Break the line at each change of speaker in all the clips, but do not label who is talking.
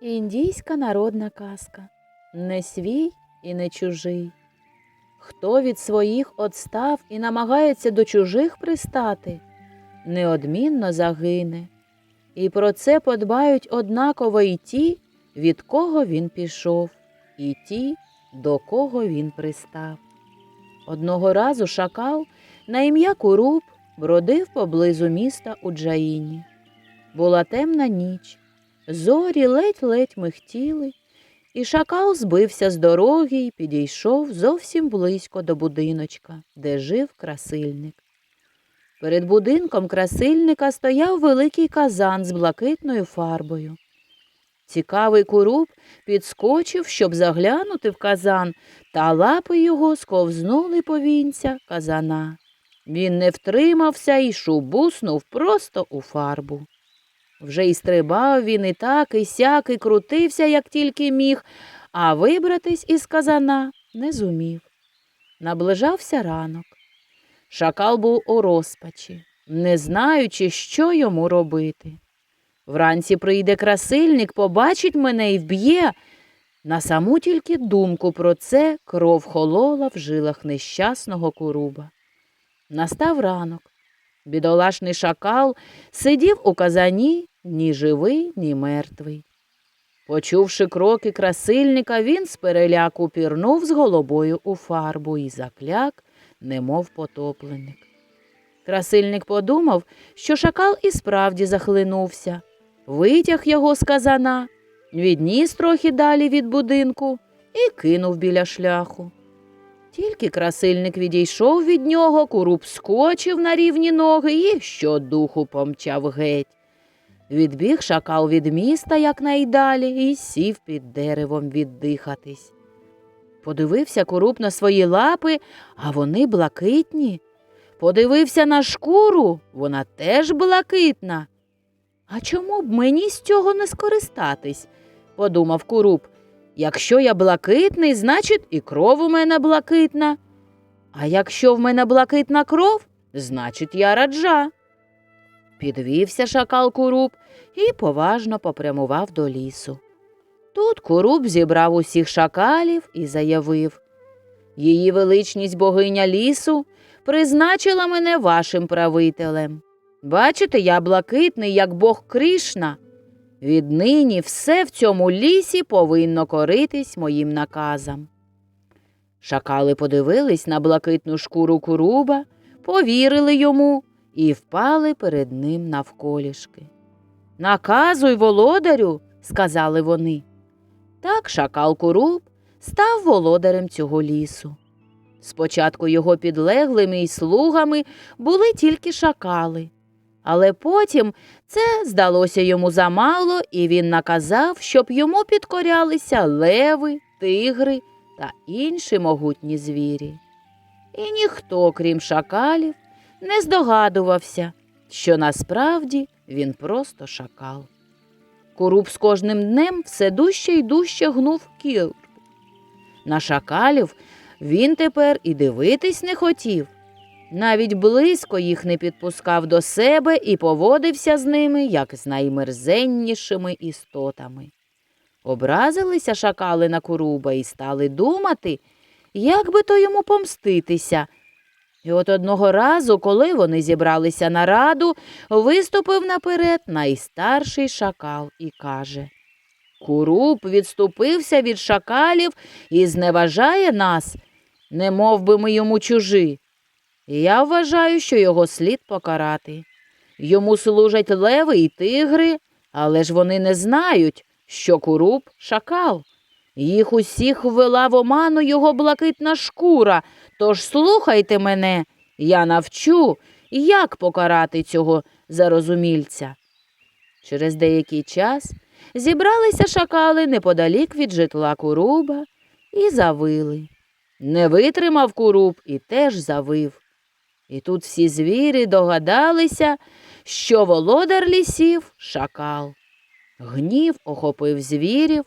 Індійська народна казка не свій і не чужий. Хто від своїх отстав і намагається до чужих пристати, неодмінно загине. І про це подбають однаково і ті, від кого він пішов, і ті, до кого він пристав. Одного разу шакал на ім'я Куруб бродив поблизу міста Уджаїні. Була темна ніч. Зорі ледь-ледь михтіли, і шакал збився з дороги і підійшов зовсім близько до будиночка, де жив красильник. Перед будинком красильника стояв великий казан з блакитною фарбою. Цікавий куруб підскочив, щоб заглянути в казан, та лапи його сковзнули по вінця казана. Він не втримався і шубуснув просто у фарбу. Вже й стрибав він і так, і сяк, і крутився, як тільки міг, а вибратись із казана не зумів. Наближався ранок. Шакал був у розпачі, не знаючи, що йому робити. Вранці прийде красильник, побачить мене і вб'є. На саму тільки думку про це кров холола в жилах нещасного куруба. Настав ранок. Бідолашний шакал сидів у казані ні живий, ні мертвий. Почувши кроки красильника, він з переляку пірнув з головою у фарбу і закляк, немов потопленик. Красильник подумав, що шакал і справді захлинувся, витяг його з казана, відніс трохи далі від будинку і кинув біля шляху. Тільки красильник відійшов від нього, куруб скочив на рівні ноги і щодуху помчав геть. Відбіг шакал від міста якнайдалі і сів під деревом віддихатись. Подивився куруб на свої лапи, а вони блакитні. Подивився на шкуру, вона теж блакитна. А чому б мені з цього не скористатись? подумав куруб. Якщо я блакитний, значить і кров у мене блакитна. А якщо в мене блакитна кров, значить я раджа. Підвівся шакал Куруб і поважно попрямував до лісу. Тут Куруб зібрав усіх шакалів і заявив Її величність богиня лісу призначила мене вашим правителем. Бачите, я блакитний, як бог Кришна. Віднині все в цьому лісі повинно коритись моїм наказам. Шакали подивились на блакитну шкуру куруба, повірили йому і впали перед ним навколішки. Наказуй, володарю, сказали вони. Так шакал Куруб став володарем цього лісу. Спочатку його підлеглими й слугами були тільки шакали, але потім це здалося йому замало, і він наказав, щоб йому підкорялися леви, тигри та інші могутні звірі. І ніхто, крім шакалів, не здогадувався, що насправді він просто шакал. Куруб з кожним днем все дужче й дужче гнув кіл. На шакалів він тепер і дивитись не хотів. Навіть близько їх не підпускав до себе і поводився з ними, як з наймерзеннішими істотами. Образилися шакали на куруба і стали думати, як би то йому помститися. І от одного разу, коли вони зібралися на раду, виступив наперед найстарший шакал і каже Куруб відступився від шакалів і зневажає нас, не мов би ми йому чужі. Я вважаю, що його слід покарати. Йому служать леви і тигри, але ж вони не знають, що куруб шакал. Їх усіх ввела в оману його блакитна шкура, тож слухайте мене, я навчу, як покарати цього зарозумільця. Через деякий час зібралися шакали неподалік від житла куруба і завили. Не витримав куруб і теж завив. І тут всі звірі догадалися, що володар лісів шакал. Гнів охопив звірів,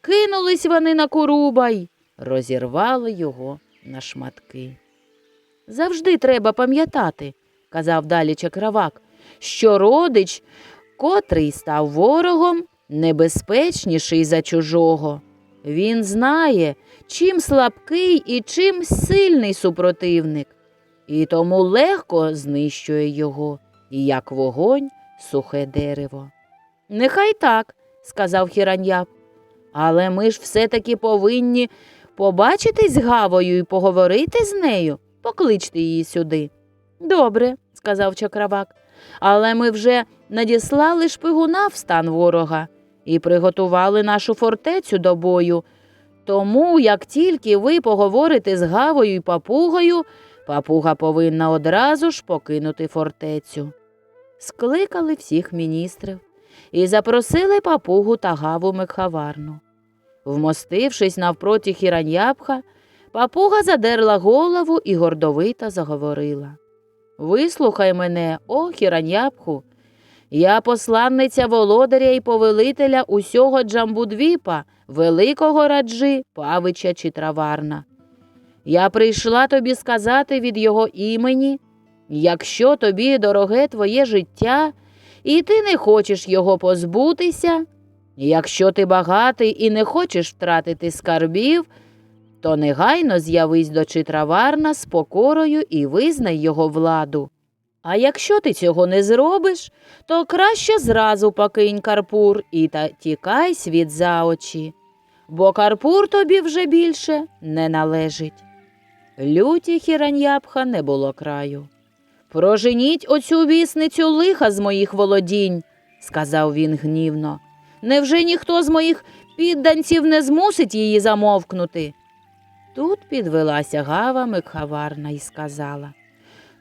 кинулись вони на куруба й розірвали його на шматки. Завжди треба пам'ятати, казав далі чакравак, що родич, котрий став ворогом, небезпечніший за чужого. Він знає, чим слабкий і чим сильний супротивник, і тому легко знищує його, як вогонь сухе дерево. Нехай так, сказав Хіраньяб, але ми ж все-таки повинні побачитись з Гавою і поговорити з нею, покличте її сюди. Добре, сказав чакравак, але ми вже надіслали шпигуна в стан ворога і приготували нашу фортецю до бою. Тому, як тільки ви поговорите з Гавою і папугою, папуга повинна одразу ж покинути фортецю. Скликали всіх міністрів і запросили папугу та Гаву Мекхаварну. Вмостившись навпроти Хіраньябха, папуга задерла голову і гордовито заговорила. Вислухай мене, о Хіраньябху, я посланниця володаря і повелителя усього Джамбудвіпа, великого раджи, павича чи траварна. Я прийшла тобі сказати від його імені, якщо тобі дороге твоє життя, і ти не хочеш його позбутися, якщо ти багатий і не хочеш втратити скарбів, то негайно з'явись до Читраварна з покорою і визнай його владу. А якщо ти цього не зробиш, то краще зразу покинь Карпур і та тікай світ за очі, бо Карпур тобі вже більше не належить. Люті Хіраньябха не було краю. Проженіть оцю вісницю лиха з моїх володінь, сказав він гнівно. Невже ніхто з моїх підданців не змусить її замовкнути? Тут підвелася гава Микхаварна і сказала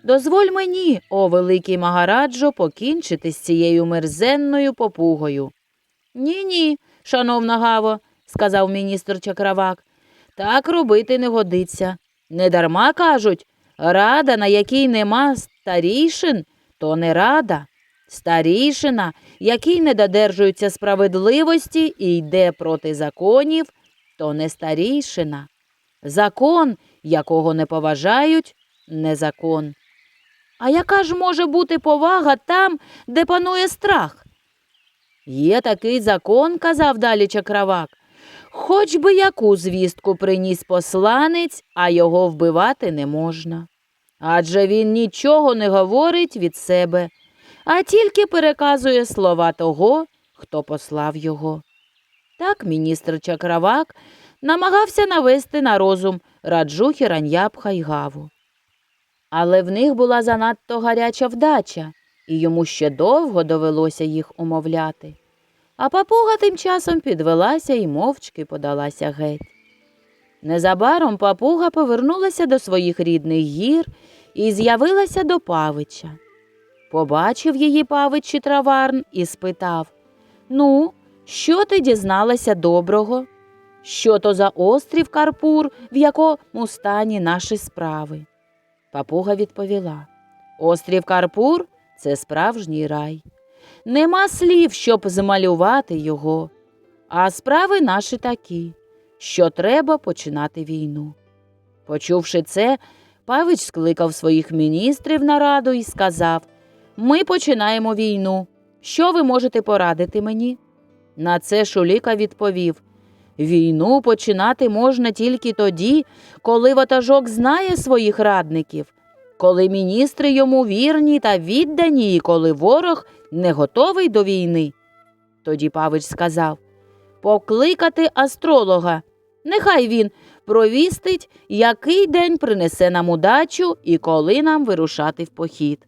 Дозволь мені, о великий Магараджо, покінчити з цією мерзенною попугою. Ні, ні, шановна Гаво, сказав міністр Чакравак, так робити не годиться. Недарма кажуть, рада, на якій нема старішин, то не рада. Старішина, який не додержується справедливості і йде проти законів, то не старішина. Закон, якого не поважають, не закон. А яка ж може бути повага там, де панує страх? Є такий закон, казав далі чакравак. Хоч би яку звістку приніс посланець, а його вбивати не можна. Адже він нічого не говорить від себе, а тільки переказує слова того, хто послав його. Так міністр Чакравак намагався навести на розум раджу Хіраньябха й Гаву. Але в них була занадто гаряча вдача, і йому ще довго довелося їх умовляти. А папуга тим часом підвелася і мовчки подалася геть. Незабаром папуга повернулася до своїх рідних гір і з'явилася до павича. Побачив її павич чи траварн і спитав Ну, що ти дізналася доброго? Що то за острів Карпур, в якому стані наші справи? Папуга відповіла Острів Карпур це справжній рай. Нема слів, щоб змалювати його, а справи наші такі, що треба починати війну. Почувши це, Павич скликав своїх міністрів на раду і сказав Ми починаємо війну. Що ви можете порадити мені? На це Шуліка відповів Війну починати можна тільки тоді, коли ватажок знає своїх радників, коли міністри йому вірні та віддані, і коли ворог не готовий до війни. Тоді Павич сказав Покликати астролога. Нехай він провістить, який день принесе нам удачу і коли нам вирушати в похід.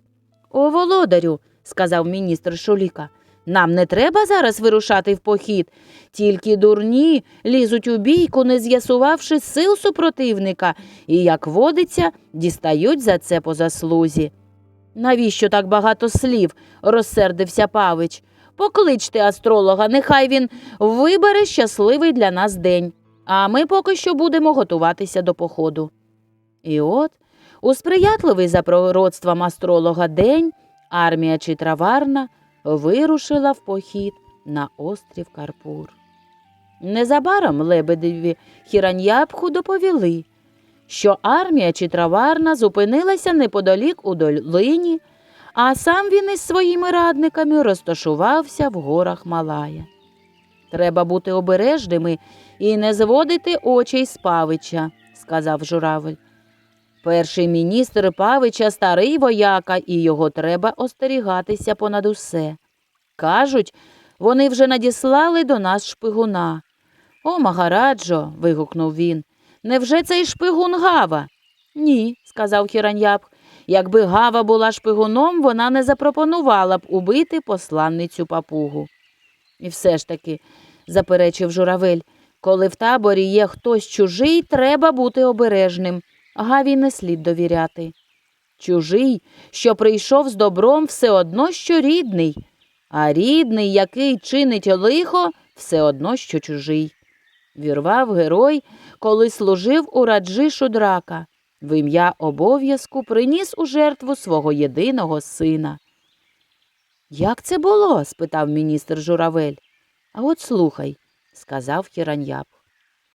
О, володарю, сказав міністр Шуліка, нам не треба зараз вирушати в похід, тільки дурні лізуть у бійку, не з'ясувавши сил супротивника, і, як водиться, дістають за це по заслузі. Навіщо так багато слів? розсердився Павич. Покличте астролога, нехай він вибере щасливий для нас день, а ми поки що будемо готуватися до походу. І от, у сприятливий за пророцтвом астролога день, армія Читраварна вирушила в похід на острів Карпур. Незабаром лебедеві Хіраньябху доповіли, що армія Читраварна зупинилася неподалік у долині, а сам він із своїми радниками розташувався в горах Малая. Треба бути обережними і не зводити очей з павича, сказав журавель. Перший міністр павича старий вояка, і його треба остерігатися понад усе. Кажуть, вони вже надіслали до нас шпигуна. О, Магараджо. вигукнув він. Невже цей шпигун Гава? Ні, сказав Хіраняб. Якби Гава була шпигуном, вона не запропонувала б убити посланницю папугу. І все ж таки, заперечив журавель, коли в таборі є хтось чужий, треба бути обережним. Гаві не слід довіряти. Чужий, що прийшов з добром, все одно, що рідний, а рідний, який чинить лихо, все одно, що чужий. Вірвав герой, коли служив у раджі Шудрака. В ім'я обов'язку приніс у жертву свого єдиного сина. Як це було? спитав міністр журавель. А от слухай, сказав Хіраняб.